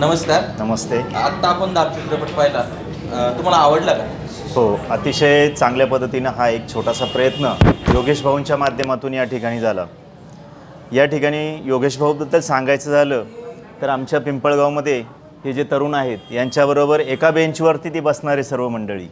नमस्कार. नमस्ते. आत्ता आपण दाब चित्रपट पाहिला. तुम्हाला आवडला का? हो अतिशय चांगल्या पद्धतीनं हा एक छोटासा प्रयत्न योगेश भाऊंच्या माध्यमातून या ठिकाणी झाला. या ठिकाणी योगेश भाऊबद्दल सांगायचं झालं तर आमच्या पिंपळगावमध्ये हे जे तरुण आहेत यांच्याबरोबर एका बेंचवरती ती बसणारे सर्व मंडळी.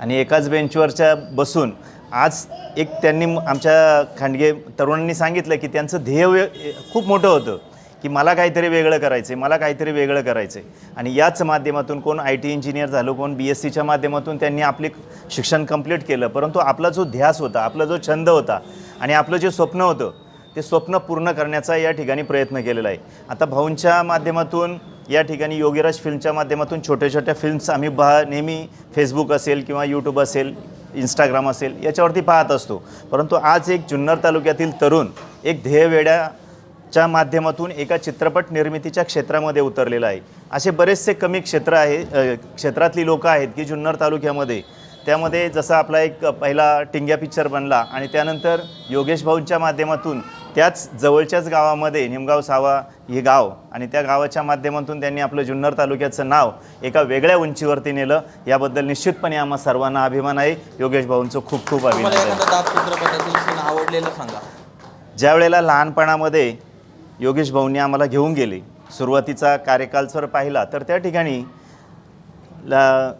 आणि एकाच बेंचवरच्या बसून आज एक त्यांनी म- आमच्या खांडगे तरुणांनी सांगितलं की त्यांचं ध्येय वे- खूप मोठं होतं की मला काहीतरी वेगळं करायचं आहे मला काहीतरी वेगळं करायचं आहे आणि याच माध्यमातून कोण आय टी इंजिनियर झालो कोण बी एस सीच्या माध्यमातून त्यांनी आपले शिक्षण कंप्लीट केलं. परंतु आपला जो ध्यास होता आपला जो छंद होता आणि आपलं जे स्वप्न होतं ते स्वप्न पूर्ण करण्याचा या ठिकाणी प्रयत्न केलेला आहे. आता भाऊंच्या माध्यमातून या ठिकाणी योगीराज फिल्मच्या माध्यमातून छोट्या छोट्या फिल्म्स आम्ही बा नेहमी फेसबुक असेल किंवा यूट्यूब असेल इंस्टाग्राम असेल याच्यावरती पाहत असतो. परंतु आज एक जुन्नर तालुक्यातील तरुण एक ध्येयवेड्याच्या माध्यमातून एका चित्रपट निर्मितीच्या क्षेत्रामध्ये उतरलेला आहे. असे बरेचसे कमी क्षेत्र आहे क्षेत्रातली लोकं आहेत की जुन्नर तालुक्यामध्ये. त्यामध्ये जसा आपला एक पहिला टिंग्या पिक्चर बनला आणि त्यानंतर योगेश भाऊंच्या माध्यमातून त्याच जवळच्याच गावामध्ये निमगाव सावा हे गाव आणि त्या गावाच्या माध्यमातून त्यांनी आपलं जुन्नर तालुक्याचं नाव एका वेगळ्या उंचीवरती नेलं याबद्दल निश्चितपणे आम्हा सर्वांना अभिमान आहे. योगेश भाऊंचं खूप खूप सीन आवडलेला सांगा. ज्या वेळेला लहानपणामध्ये योगेश भाऊंनी आम्हाला घेऊन गेले सुरुवातीचा कार्यकाल जर पाहिला तर त्या ठिकाणी ला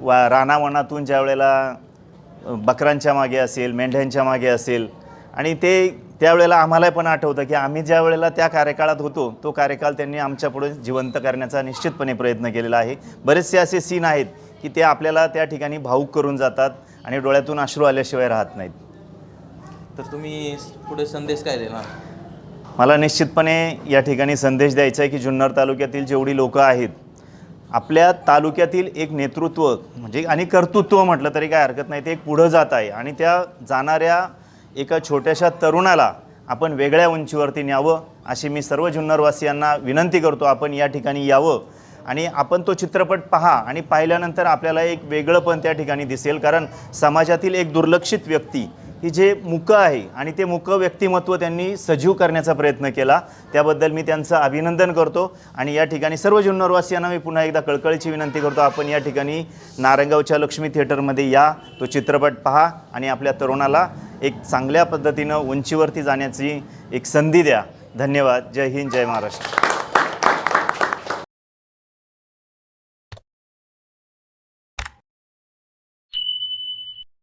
वा रानावनातून ज्या वेळेला बकरांच्या मागे असेल मेंढ्यांच्या मागे असेल आणि ते त्यावेळेला आम्हाला पण आठवतं की आम्ही ज्या वेळेला त्या कार्यकाळात होतो तो कार्यकाल त्यांनी आमच्यापुढे जिवंत करण्याचा निश्चितपणे प्रयत्न केलेला आहे. बरेचसे असे सीन आहेत की ते आपल्याला त्या ठिकाणी भाऊक करून जातात आणि डोळ्यातून अश्रू आल्याशिवाय राहत नाहीत. तर तुम्ही पुढे संदेश काय देणार? मला निश्चितपणे या ठिकाणी संदेश द्यायचा आहे की जुन्नर तालुक्यातील जेवढी लोकं आहेत आपल्या तालुक्यातील एक नेतृत्व म्हणजे आणि कर्तृत्व म्हटलं तरी काय हरकत नाही ते एक पुढं जात आहे. आणि त्या जाणाऱ्या एका छोट्याशा तरुणाला आपण वेगळ्या उंचीवरती न्यावं अशी मी सर्व जुन्नरवासियांना विनंती करतो आपण या ठिकाणी यावं. आणि आपण तो चित्रपट पहा आणि पाहिल्यानंतर आपल्याला एक वेगळं पण त्या ठिकाणी दिसेल कारण समाजातील एक दुर्लक्षित व्यक्ती की जे मुकं आहे आणि ते मुकं व्यक्तिमत्व त्यांनी सजीव करण्याचा प्रयत्न केला त्याबद्दल मी त्यांचं अभिनंदन करतो. आणि या ठिकाणी सर्व जुन्नरवासियांना मी पुन्हा एकदा कळकळीची विनंती करतो आपण या ठिकाणी नारंगावच्या लक्ष्मी थिएटरमध्ये या तो चित्रपट पहा आणि आपल्या तरुणाला एक चांगल्या पद्धतीनं उंचीवरती जाण्याची एक संधी द्या. धन्यवाद. जय हिंद जय महाराष्ट्र.